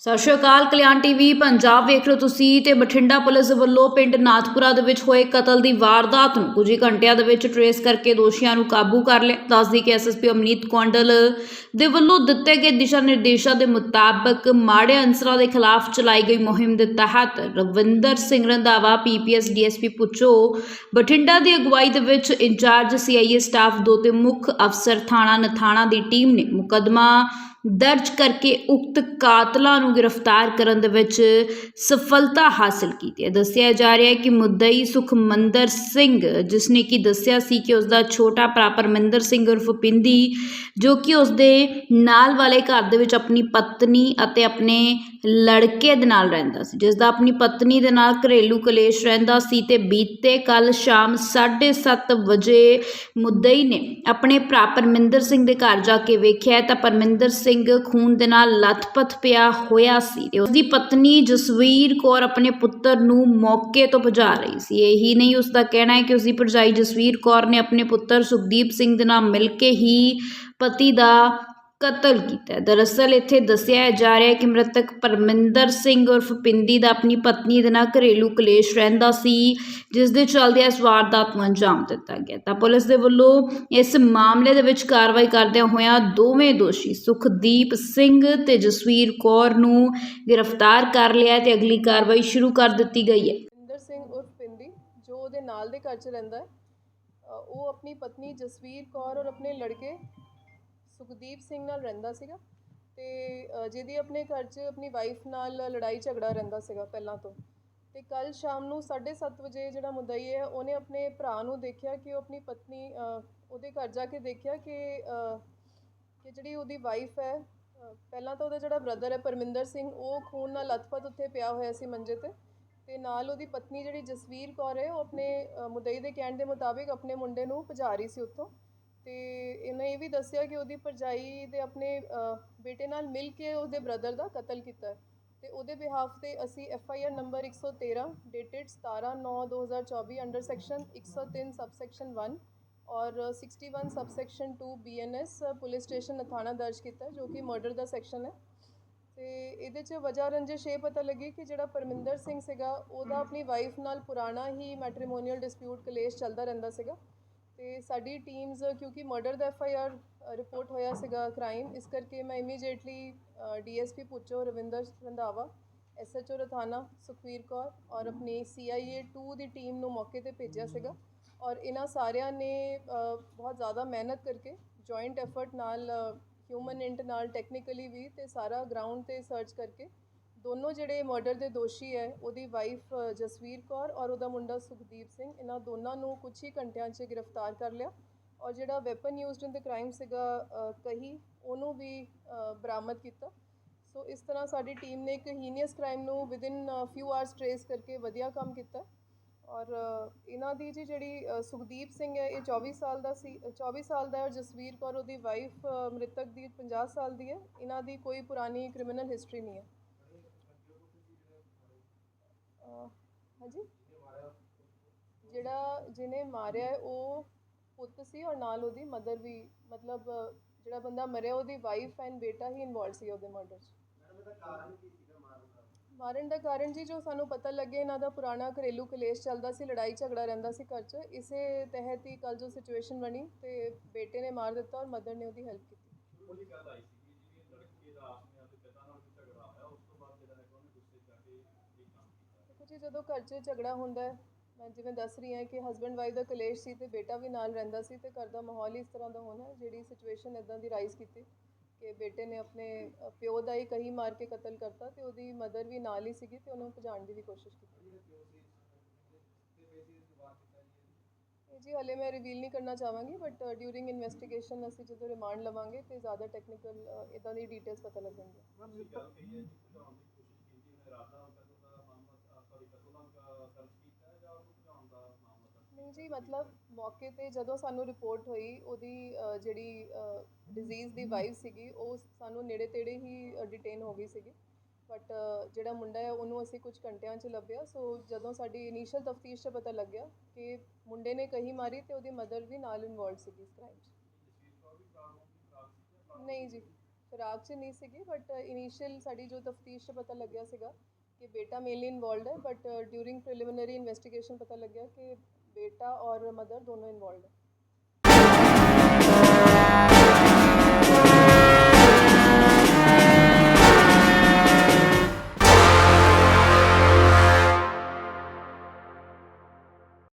ਸਤਿ ਸ਼੍ਰੀ ਅਕਾਲ, ਕਲਿਆਣ ਟੀਵੀ, ਪੰਜਾਬ ਵੇਖ ਰਹੇ ਹੋ ਤੁਸੀਂ ਤੇ ਬਠਿੰਡਾ ਪੁਲਿਸ ਵੱਲੋਂ ਪਿੰਡ ਨਾਥਪੁਰਾ ਦੇ ਵਿੱਚ ਹੋਏ ਕਤਲ ਦੀ ਵਾਰਦਾਤ ਨੂੰ ਕੁਝ ਹੀ ਘੰਟਿਆਂ ਦੇ ਵਿੱਚ ਟਰੇਸ ਕਰਕੇ ਦੋਸ਼ੀਆਂ ਨੂੰ ਕਾਬੂ ਕਰ ਲਿਆ। ਦੱਸਦੀ ਕਿ ਐਸਐਸਪੀ ਅਮਨੀਤ ਕੌਂਡਲ ਦੇ ਵੱਲੋਂ ਦਿੱਤੇ ਗਏ ਦਿਸ਼ਾ ਨਿਰਦੇਸ਼ਾਂ ਦੇ ਮੁਤਾਬਕ ਮਾੜੇ ਅਨਸਰਾਂ ਦੇ ਖਿਲਾਫ ਚਲਾਈ ਗਈ ਮੁਹਿੰਮ ਦੇ ਤਹਿਤ ਰਵਿੰਦਰ ਸਿੰਘ ਰੰਧਾਵਾ ਪੀਪੀਐਸ ਡੀਐਸਪੀ ਪੁੱਚੋ ਬਠਿੰਡਾ ਦੀ ਅਗਵਾਈ ਦੇ ਵਿੱਚ ਇੰਚਾਰਜ ਸੀਆਈਏ ਸਟਾਫ ਦੋ ਤੇ ਮੁੱਖ ਅਫਸਰ ਥਾਣਾ ਨਥਾਣਾ ਦੀ ਟੀਮ ਨੇ ਮੁਕੱਦਮਾ ਦਰਜ ਕਰਕੇ ਉਕਤ ਕਾਤਲਾਂ ਨੂੰ ਗ੍ਰਿਫਤਾਰ ਕਰਨ ਦੇ ਵਿੱਚ ਸਫਲਤਾ ਹਾਸਲ ਕੀਤੀ ਹੈ। ਦੱਸਿਆ ਜਾ ਰਿਹਾ ਹੈ ਕਿ ਮੁੱਦਈ ਸੁਖਮੰਦਰ ਸਿੰਘ ਜਿਸ ਨੇ ਕਿ ਦੱਸਿਆ ਸੀ ਕਿ ਉਸ ਦਾ ਛੋਟਾ ਭਰਾ ਪਰਮਿੰਦਰ ਸਿੰਘ ਉਰਫ ਪਿੰਦੀ, ਜੋ ਕਿ ਉਸ ਦੇ ਨਾਲ ਵਾਲੇ ਘਰ ਦੇ ਵਿੱਚ ਆਪਣੀ ਪਤਨੀ ਅਤੇ ਆਪਣੇ ਲੜਕੇ ਦੇ ਨਾਲ ਰਹਿੰਦਾ ਸੀ ਜਿਸ ਦਾ ਆਪਣੀ ਪਤਨੀ ਦੇ ਨਾਲ ਘਰੇਲੂ ਕਲੇਸ਼ ਰਹਿੰਦਾ ਸੀ ਤੇ ਬੀਤੇ ਕੱਲ ਸ਼ਾਮ 7:30 ਵਜੇ ਮੁੱਦਈ ਨੇ ਆਪਣੇ ਭਰਾ ਪਰਮਿੰਦਰ ਸਿੰਘ ਦੇ ਘਰ ਜਾ ਕੇ ਵੇਖਿਆ ਤਾਂ ਪਰਮਿੰਦਰ ਸਿੰਘ ਸਿੰਘ ਖੂਨ ਦੇ ਨਾਲ ਲੱਥਪੱਥ ਪਿਆ ਹੋਇਆ ਸੀ ਤੇ ਉਸ ਦੀ ਪਤਨੀ ਜਸਵੀਰ ਕੌਰ ਆਪਣੇ ਪੁੱਤਰ ਨੂੰ ਮੌਕੇ ਤੋਂ ਭਜਾ ਰਹੀ ਸੀ। ਇਹੀ ਨਹੀਂ ਉਸ ਦਾ ਕਹਿਣਾ ਹੈ ਕਿ ਉਸ ਦੀ ਭਰਜਾਈ ਜਸਵੀਰ ਕੌਰ ਨੇ ਆਪਣੇ ਪੁੱਤਰ ਸੁਖਦੀਪ ਸਿੰਘ ਦੇ ਨਾਲ ਮਿਲ ਕੇ ਹੀ ਪਤੀ ਦਾ ਕਤਲ ਕੀਤਾ ਦਰਅਸਲ ਇੱਥੇ ਦੱਸਿਆ ਜਾ ਰਿਹਾ ਹੈ ਕਿ ਮ੍ਰਿਤਕ ਪਰਮਿੰਦਰ ਸਿੰਘ ਉਰਫ ਪਿੰਦੀ ਦਾ ਆਪਣੀ ਪਤਨੀ ਦੇ ਨਾਲ ਘਰੇਲੂ ਕਲੇਸ਼ ਰਹਿੰਦਾ ਸੀ ਜਿਸ ਦੇ ਚੱਲਦਿਆਂ ਇਸ ਵਾਰਦਾਤ ਨੂੰ ਅੰਜਾਮ ਦਿੱਤਾ ਗਿਆ। ਤਾਂ ਪੁਲਿਸ ਦੇ ਵੱਲੋਂ ਇਸ ਮਾਮਲੇ ਦੇ ਵਿੱਚ ਕਾਰਵਾਈ ਕਰਦਿਆਂ ਹੋਇਆਂ ਦੋਵੇਂ ਦੋਸ਼ੀ ਸੁਖਦੀਪ ਸਿੰਘ ਤੇ ਜਸਵੀਰ ਕੌਰ ਨੂੰ ਗ੍ਰਿਫਤਾਰ ਕਰ ਲਿਆ ਹੈ ਤੇ ਅਗਲੀ ਕਾਰਵਾਈ ਸ਼ੁਰੂ ਕਰ ਦਿੱਤੀ ਗਈ ਹੈ। ਪਰਮਿੰਦਰ ਸਿੰਘ ਉਰਫ ਪਿੰਦੀ ਜੋ ਉਹਦੇ ਨਾਲ ਦੇ ਘਰ 'ਚ ਰਹਿੰਦਾ ਹੈ ਅ, ਉਹ ਆਪਣੀ ਪਤਨੀ ਜਸਵੀਰ ਕੌਰ ਔਰ ਆਪਣੇ ਲੜਕੇ ਸੁਖਦੀਪ ਸਿੰਘ ਨਾਲ ਰਹਿੰਦਾ ਸੀਗਾ ਤੇ ਅ, ਜਿਹਦੀ ਆਪਣੇ ਘਰ 'ਚ ਆਪਣੀ ਵਾਈਫ ਨਾਲ ਲੜਾਈ ਝਗੜਾ ਰਹਿੰਦਾ ਸੀਗਾ ਪਹਿਲਾਂ ਤੋਂ। ਤੇ ਕੱਲ ਸ਼ਾਮ ਨੂੰ 7:30 ਵਜੇ ਜਿਹੜਾ ਮੁਦਈ ਹੈ ਉਹਨੇ ਆਪਣੇ ਭਰਾ ਨੂੰ ਦੇਖਿਆ ਕਿ ਉਹ ਆਪਣੀ ਪਤਨੀ ਅ, ਉਹਦੇ ਘਰ ਜਾ ਕੇ ਦੇਖਿਆ ਕਿ ਅ, ਕਿ ਜਿਹੜੀ ਉਹਦੀ ਵਾਈਫ ਹੈ ਅ, ਪਹਿਲਾਂ ਤਾਂ ਉਹਦਾ ਜਿਹੜਾ ਬ੍ਰਦਰ ਹੈ ਪਰਮਿੰਦਰ ਸਿੰਘ ਉਹ ਖੂਨ ਨਾਲ ਲੱਥਪੱਥ ਉੱਥੇ ਪਿਆ ਹੋਇਆ ਸੀ ਮੰਜੇ ਤੇ ਤੇ ਨਾਲ ਉਹਦੀ ਪਤਨੀ ਜਿਹੜੀ ਜਸਵੀਰ ਕੌਰ ਹੈ ਉਹ ਆਪਣੇ ਅ, ਮੁਦਈ ਦੇ ਕਹਿਣ ਦੇ ਮੁਤਾਬਿਕ ਆਪਣੇ ਮੁੰਡੇ ਨੂੰ ਭਜਾ ਰਹੀ ਸੀ ਉੱਥੋਂ। ਤੇ ਇਹਨੇ ਇਹ ਵੀ ਦੱਸਿਆ ਕਿ ਉਹਦੀ ਭਰਜਾਈ ਦੇ ਆਪਣੇ ਬੇਟੇ ਨਾਲ ਮਿਲ ਕੇ ਉਹਦੇ ਬ੍ਰਦਰ ਦਾ ਕਤਲ ਕੀਤਾ ਹੈ। ਤੇ ਉਹਦੇ ਬਿਹਾਫ ਤੇ ਅਸੀਂ F I R number 113 dated 17/9/2024 under section 103 subsection 1 ਔਰ 61 subsection 2 BNS police station Nathana ਦਰਜ ਕੀਤਾ ਜੋ ਕਿ ਮਰਡਰ ਦਾ ਸੈਕਸ਼ਨ ਹੈ। ਤੇ ਇਹਦੇ 'ਚ ਵਜ੍ਹਾ ਰੰਜਿਸ਼ ਇਹ ਪਤਾ ਲੱਗੀ ਕਿ ਜਿਹੜਾ ਪਰਮਿੰਦਰ ਸਿੰਘ ਸੀਗਾ, ਉਹਦਾ ਆਪਣੀ ਵਾਈਫ ਨਾਲ ਪੁਰਾਣਾ ਹੀ ਮੈਟ੍ਰੀਮੋਨੀਅਲ ਡਿਸਪਿਊਟ ਕਲੇਸ਼ ਚੱਲਦਾ ਰਹਿੰਦਾ ਸੀਗਾ। ਤੇ ਸਾਡੀ ਟੀਮਸ ਕਿਉਂਕਿ ਮਰਡਰ ਦਾ ਐਫ ਆਈ ਆਰ ਰਿਪੋਰਟ ਹੋਇਆ ਸੀਗਾ ਕ੍ਰਾਈਮ ਇਸ ਕਰਕੇ ਮੈਂ immediately DSP Bhucho Ravinder Randhawa SHO Nathana Sukhveer Kaur ਔਰ ਆਪਣੀ ਸੀਆਈਏ 2 ਦੀ ਟੀਮ ਨੂੰ ਮੌਕੇ ਤੇ ਭੇਜਿਆ ਸੀਗਾ ਔਰ ਇਹਨਾਂ ਸਾਰਿਆਂ ਨੇ ਬਹੁਤ ਜ਼ਿਆਦਾ ਮਿਹਨਤ ਕਰਕੇ ਜੁਆਇੰਟ ਐਫਰਟ ਨਾਲ ਹਿਊਮਨ ਇੰਟ ਨਾਲ ਟੈਕਨੀਕਲੀ ਵੀ ਤੇ ਸਾਰਾ ਗਰਾਊਂਡ ਤੇ ਸਰਚ ਕਰਕੇ ਦੋਨੋਂ ਜਿਹੜੇ ਮਰਡਰ ਦੇ ਦੋਸ਼ੀ ਹੈ ਉਹਦੀ ਵਾਈਫ ਜਸਵੀਰ ਕੌਰ ਔਰ ਉਹਦਾ ਮੁੰਡਾ ਸੁਖਦੀਪ ਸਿੰਘ ਇਹਨਾਂ ਦੋਨਾਂ ਨੂੰ ਕੁਝ ਹੀ ਘੰਟਿਆਂ 'ਚ ਗ੍ਰਿਫਤਾਰ ਕਰ ਲਿਆ ਔਰ ਜਿਹੜਾ weapon used in the crime ਸੀਗਾ ਕਹੀ ਉਹਨੂੰ ਵੀ ਬਰਾਮਦ ਕੀਤਾ। ਸੋ ਇਸ ਤਰ੍ਹਾਂ ਸਾਡੀ ਟੀਮ ਨੇ ਇੱਕ ਹੀਨੀਅਸ ਕ੍ਰਾਈਮ ਨੂੰ ਵਿਦਿਨ ਫਿਊ ਆਵਰਸ ਟਰੇਸ ਕਰਕੇ ਵਧੀਆ ਕੰਮ ਕੀਤਾ ਔਰ ਇਹਨਾਂ ਦੀ ਜੀ ਜਿਹੜੀ ਸੁਖਦੀਪ ਸਿੰਘ ਹੈ ਇਹ 24 ਸਾਲ ਦਾ ਸੀ ਅ, 24 ਸਾਲ ਦਾ ਹੈ ਔਰ ਜਸਵੀਰ ਕੌਰ ਉਹਦੀ ਵਾਈਫ ਮ੍ਰਿਤਕ ਦੀ 50 ਸਾਲ ਦੀ ਹੈ। ਇਹਨਾਂ ਦੀ ਕੋਈ ਪੁਰਾਣੀ ਕ੍ਰਿਮੀਨਲ ਹਿਸਟਰੀ ਨਹੀਂ ਹੈ। ਹਾਂਜੀ? ਜਿਹੜਾ ਜਿਹਨੇ ਮਾਰਿਆ ਉਹ ਪੁੱਤ ਸੀ ਔਰ ਨਾਲ ਉਹਦੀ ਮਦਰ ਵੀ, ਮਤਲਬ ਜਿਹੜਾ ਬੰਦਾ ਮਰਿਆ, ਉਹਦੀ ਵਾਈਫ ਐਂਡ ਬੇਟਾ ਹੀ ਇਨਵੋਲਵ ਸੀ ਉਹਦੇ ਮਰਡਰ 'ਚ। ਮਾਰਨ ਦਾ ਕਾਰਨ ਜੀ, ਜੋ ਸਾਨੂੰ ਪਤਾ ਲੱਗੇ ਇਹਨਾਂ ਦਾ ਪੁਰਾਣਾ ਘਰੇਲੂ ਕਲੇਸ਼ ਚੱਲਦਾ ਸੀ, ਲੜਾਈ ਝਗੜਾ ਰਹਿੰਦਾ ਸੀ ਘਰ 'ਚ। ਇਸੇ ਤਹਿਤ ਹੀ ਕੱਲ ਜੋ ਸਿਚੁਏਸ਼ਨ ਬਣੀ, ਤੇ ਬੇਟੇ ਨੇ ਮਾਰ ਦਿੱਤਾ ਔਰ ਮਦਰ ਨੇ ਉਹਦੀ ਹੈਲਪ ਕੀਤੀ ਉਹਦੀ ਗੱਲ ਆਈ ਸੀ ਕਿ ਜਿਹੜੀ ਲੜਕੀ ਦਾ ਆਪਣੇ ਆਪਣੇ ਪਿਤਾ ਨਾਲ ਕੋਈ ਝਗੜਾ ਹੋਇਆ ਉਸ ਤੋਂ ਬਾਅਦ ਜਿਹੜਾ ਹੈਗਾ ਉਹਨੇ ਗੁੱਸੇ 'ਚ ਆ ਕੇ ਇਹ ਕੰਮ ਕੀਤਾ ਦੇਖੋ ਜੀ ਜਦੋਂ ਘਰ 'ਚ ਝਗੜਾ ਹੁੰਦਾ ਹੈ ਮੈਂ ਜਿਵੇਂ ਦੱਸ ਰਹੀ ਹਾਂ ਕਿ ਹਸਬੰਡ ਵਾਈਫ ਦਾ ਕਲੇਸ਼ ਸੀ ਤੇ ਬੇਟਾ ਵੀ ਨਾਲ ਰਹਿੰਦਾ ਸੀ ਤੇ ਘਰ ਦਾ ਮਾਹੌਲ ਹੀ ਇਸ ਤਰ੍ਹਾਂ ਦਾ ਹੋਣਾ ਜਿਹੜੀ ਸਿਚੁਏਸ਼ਨ ਇਦਾਂ ਦੀ ਰਾਈਜ਼ ਕੀਤੀ ਕਿ ਬੇਟੇ ਨੇ ਆਪਣੇ ਪਿਓ ਦਾ ਹੀ ਕਹੀ ਮਾਰ ਕੇ ਕਤਲ ਕਰਤਾ ਤੇ ਉਹਦੀ ਮਦਰ ਵੀ ਨਾਲ ਹੀ ਸੀਗੀ ਤੇ ਉਹਨੂੰ ਭਜਾਉਣ ਦੀ ਵੀ ਕੋਸ਼ਿਸ਼ ਕੀਤੀ। ਜੀ ਹਲੇ ਮੈਂ ਰਿਵੀਲ ਨਹੀਂ ਕਰਨਾ ਚਾਹਾਂਗੀ ਬਟ ਡਿਊਰਿੰਗ ਇਨਵੈਸਟੀਗੇਸ਼ਨ ਅਸੀਂ ਜਦੋਂ ਰਿਮਾਂਡ ਲਵਾਂਗੇ ਤੇ ਜ਼ਿਆਦਾ ਟੈਕਨੀਕਲ ਇਦਾਂ ਦੀ ਡਿਟੇਲਸ ਪਤਾ ਲੱਗਣਗੀਆਂ ਤੁਸੀਂ ਗੱਲ ਕਹੀ ਹੈ ਕਿ ਭਜਾਉਣ ਦੀ ਕੋਸ਼ਿਸ਼ ਕੀਤੀ ਉਹਨੇ ਰਾਤ ਦਾ ਕਤਲ ਦਾ ਮਾਮਲਾ ਸੌਰੀ ਕਤਲ ਦਾ ਕ- ਦਰਜ ਕੀਤਾ ਹੈ ਜਾਂ ਉਹਨੂੰ ਭਜਾਉਣ ਦਾ ਮਾਮਲਾ ਦਰਜ ਨਹੀਂ ਜੀ ਮਤਲਬ ਮੌਕੇ ਤੇ ਜਦੋਂ ਸਾਨੂੰ ਰਿਪੋਰਟ ਹੋਈ ਉਹਦੀ ਅ, ਜਿਹੜੀ ਡਿਜ਼ੀਜ਼ ਦੀ ਵਾਈਫ ਸੀਗੀ ਉਹ ਸਾਨੂੰ ਨੇੜੇ ਤੇੜੇ ਹੀ ਡਿਟੇਨ ਹੋ ਗਈ ਸੀਗੀ। ਬਟ ਜਿਹੜਾ ਮੁੰਡਾ ਹੈ ਉਹਨੂੰ ਅਸੀਂ ਕੁਝ ਘੰਟਿਆਂ 'ਚ ਲੱਭਿਆ। ਸੋ ਜਦੋਂ ਸਾਡੀ ਇਨੀਸ਼ੀਅਲ ਤਫਤੀਸ਼ 'ਚ ਪਤਾ ਲੱਗਿਆ ਕਿ ਮੁੰਡੇ ਨੇ ਕਹੀ ਮਾਰੀ ਤੇ ਉਹਦੀ ਮਦਰ ਵੀ ਨਾਲ ਇਨਵੋਲਡ ਸੀਗੀ ਇਸ ਕ੍ਰਾਈਮ 'ਚ। ਨਹੀਂ ਜੀ ਫਿਰਾਕ 'ਚ ਨਹੀਂ ਸੀਗੀ ਬਟ ਇਨੀਸ਼ੀਅਲ ਸਾਡੀ ਜੋ ਤਫਤੀਸ਼ 'ਚ ਪਤਾ ਲੱਗਿਆ ਸੀਗਾ ਕਿ ਬੇਟਾ ਮੇਨਲੀ ਇਨਵੋਲਡ ਹੈ ਬਟ ਡਿਊਰਿੰਗ ਪ੍ਰੀਲਿਮਿਨਰੀ ਇਨਵੈਸਟੀਗੇਸ਼ਨ ਪਤਾ ਲੱਗਿਆ ਕਿ ਬੇਟਾ ਔਰ ਮਦਰ ਦੋਨੋਂ ਇਨਵੋਲਡ ਹੈ